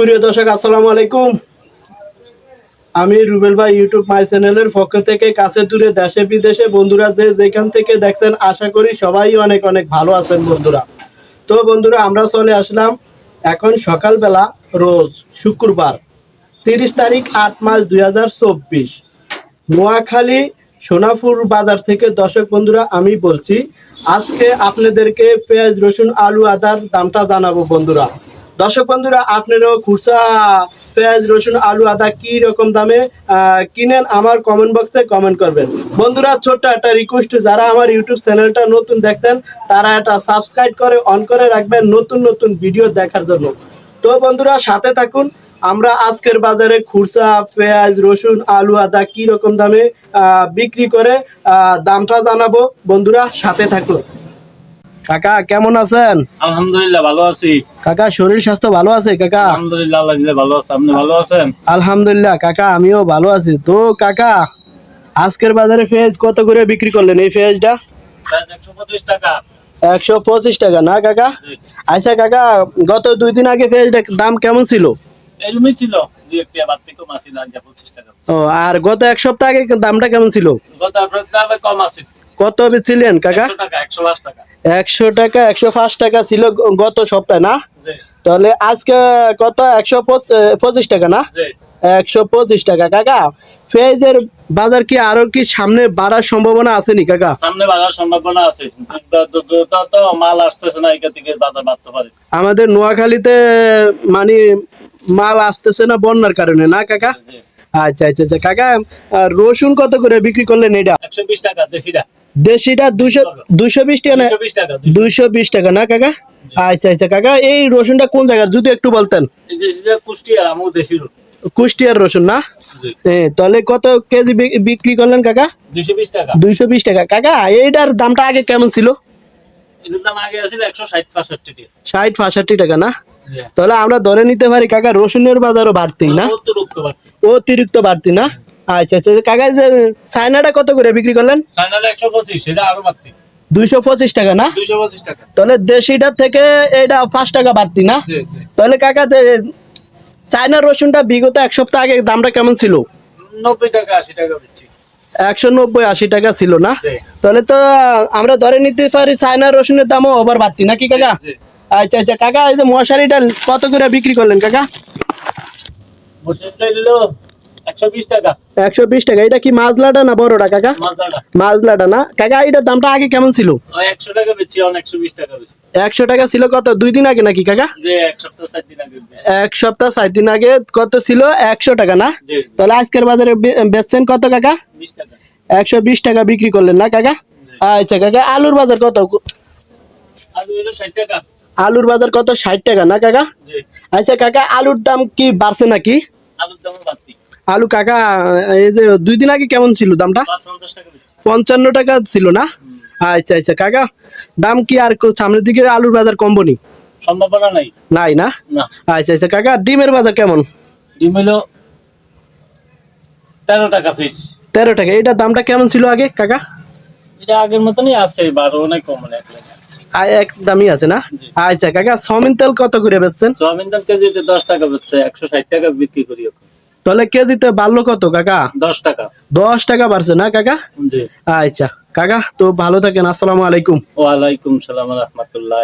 সুপ্রিয় দর্শক, আসসালামু আলাইকুম। আমি রুবেল ভাই ইউটিউব মাই চ্যানেলের পক্ষ থেকে কাছে দূরে দেশে বিদেশে বন্ধুরা যে যেখান থেকে দেখছেন, আশা করি সবাই অনেক অনেক ভালো আছেন বন্ধুরা। তো বন্ধুরা, আমরা চলে আসলাম এখন সকালবেলা রোজ শুক্রবার, তিরিশ তারিখ আট মাস দুই হাজার চব্বিশ। নোয়াখালী সোনাপুর বাজার থেকে দর্শক বন্ধুরা, আমি বলছি, আজকে আপনাদেরকে পেঁয়াজ, রসুন, আলু, আদার দামটা জানাব বন্ধুরা। দর্শক বন্ধুরা, আপনারাও খুচরা, পেঁয়াজ, রসুন, আলু, আদা কি রকম দামে কিনেন আমার কমেন্ট বক্সে কমেন্ট করবেন। বন্ধুরা, ছোট্ট একটা রিকোয়েস্ট যারা আমার ইউটিউব চ্যানেলটা নতুন দেখছেন, তারা এটা সাবস্ক্রাইব করে অন করে রাখবেন নতুন নতুন ভিডিও দেখার জন্য। তো বন্ধুরা, সাথে থাকুন, আমরা আজকের বাজারে খুচরা, পেঁয়াজ, রসুন, আলু, আদা কি রকম দামে বিক্রি করে দামটা জানাব। বন্ধুরা, সাথে থাকুন। কাকা কেমন আছেন? আলহামদুলিল্লাহ ভালো আছি। কাকা শরীর স্বাস্থ্য ভালো আছে কাকা? আলহামদুলিল্লাহ আল্লাহ ভালো আছে। আপনি ভালো আছেন? আলহামদুলিল্লাহ কাকা আমিও ভালো আছি। তো কাকা আজকের বাজারে ফেজ কত করে বিক্রি করলেন? এই পেঁয়াজটা একশো পঁচিশ টাকা। না কাকা? আচ্ছা কাকা গত দুই দিন আগে পেঁয়াজটার দাম কেমন ছিল? আর গত এক সপ্তাহ আগে দামটা কেমন ছিল? গত কম আছে কত ছিলেন কাকা? একশো টাকা একশো পাঁচ টাকা। ছিল গত সপ্তাহে না? তাহলে আজকে কত? একশো পঁচিশ টাকা না? একশো পঁচিশ টাকা কাকা। পেঁয়াজের বাজার কি আরও কি সামনে বাড়ার সম্ভাবনা আছে নি কাকা? সামনে বাজার সম্ভাবনা আছে। তো- মাল আসতেছে না এখান থেকে বাজার বাড়তে পারে। আমাদের নোয়াখালীতে মানে মাল আসতেছে না বন্যার কারণে না কাকা। আচ্ছা আচ্ছা আচ্ছা। কাকা রসুন কত করে বিক্রি করলেন এটা? একশো বিশ টাকা দেশিটা। দেশিটা দুশো দুশো বিশ টাকা না? দুশো বিশ টাকা দুইশো না কাকা? আচ্ছা আচ্ছা কাকা এই রসুনটা কোন জায়গার? যদি একটু বলতেন। কুষ্টিয়া দেশি কুষ্টিয়ার রসুন না? এ, তাহলে কত কেজি বিক্রি করলেন কাকা? দুশো বিশ টাকা। দুইশো বিশ টাকা। কাকা এইটার দামটা আগে কেমন ছিল? এটার দাম আগে আছিল একশো ষাট পাঁষট্টি টাকা। ষাট পঁয়ষট্টি টাকা না। তাহলে আমরা ধরে নিতে পারি কাকা রসুনের বাজারও বাড়তি না? অতিরিক্ত বাড়তি। না? আচ্ছা আচ্ছা কাকা যে চায়নাটা কত করে বিক্রি করলেন? চায়নাটা একশো পঁচিশ এটা আরও বাড়তি। দুইশো পঁচিশ টাকা না? দুইশো পঁচিশ টাকা। তাহলে দেশিটার থেকে এটা পাঁচ টাকা বাড়তি না? তাহলে কাকা চায়না রসুনটা বিগত এক সপ্তাহ আগে দামটা কেমন ছিল? নব্বই টাকা আশি টাকা একশো নব্বই আশি টাকা ছিল না? তাহলে তো আমরা ধরে নিতে পারি চায়না রসুনের দামও ওভার বাড়তি নাকি কাকা। আচ্ছা আচ্ছা কাকা এই যে মশারিটা কত করে বিক্রি করলেন কাকা? একশো বিশ টাকা। এটা কি মাজলাটা না বড়টা কাকা? মাছদাটা মাজলাটা না। কাকা এটার দামটা আগে কেমন ছিল? একশো টাকা বিশ একশো ছিল কত? দুই দিন আগে নাকি কাকা? এক সপ্তাহ আগে বেশি। এক সপ্তাহ সাত দিন আগে কত ছিল? একশো টাকা না? তাহলে আজকের বাজারে বেচছেন কত কাকা? একশো বিশ টাকা বিক্রি করলেন না কাকা? আচ্ছা কাকা আলুর বাজার কত? আলু ষাট টাকা। আলুর বাজার কত? ষাট টাকা না কাকা? আচ্ছা কাকা আলুর দাম কি বাড়ছে নাকি? আলু কাকা এই যে দুই দিন আগে কেমন ছিল দামটা? পঞ্চান্ন টাকা ছিল না? আচ্ছা আচ্ছা কাকা দাম কি আর সামনের দিকে আলুর বাজার কমবো নি? সম্ভাবনা নাই। নাই না? আচ্ছা আচ্ছা কাকা ডিমের বাজার কেমন? ডিম হলো তেরো টাকা পিস। তেরো টাকা। এটার দামটা কেমন ছিল আগে কাকা? এটা আগের মতনই আছে বারো নাই কম নাই। আ- এক দামই আছে না? আচ্ছা কাকা সমিন তেল কত করে বেচছেন? তেল কেজিতে দশ টাকা বেচছে একশো ষাট টাকা বিক্রি করি তাহলে কেজিতে বাড়লো কত কাকা? দশ টাকা। দশ টাকা বাড়ছে না কাকা? আচ্ছা কাকা তো ভালো থাকেন আসসালামু আলাইকুম। ওয়ালাইকুম সালাম রহমতুল্লাহ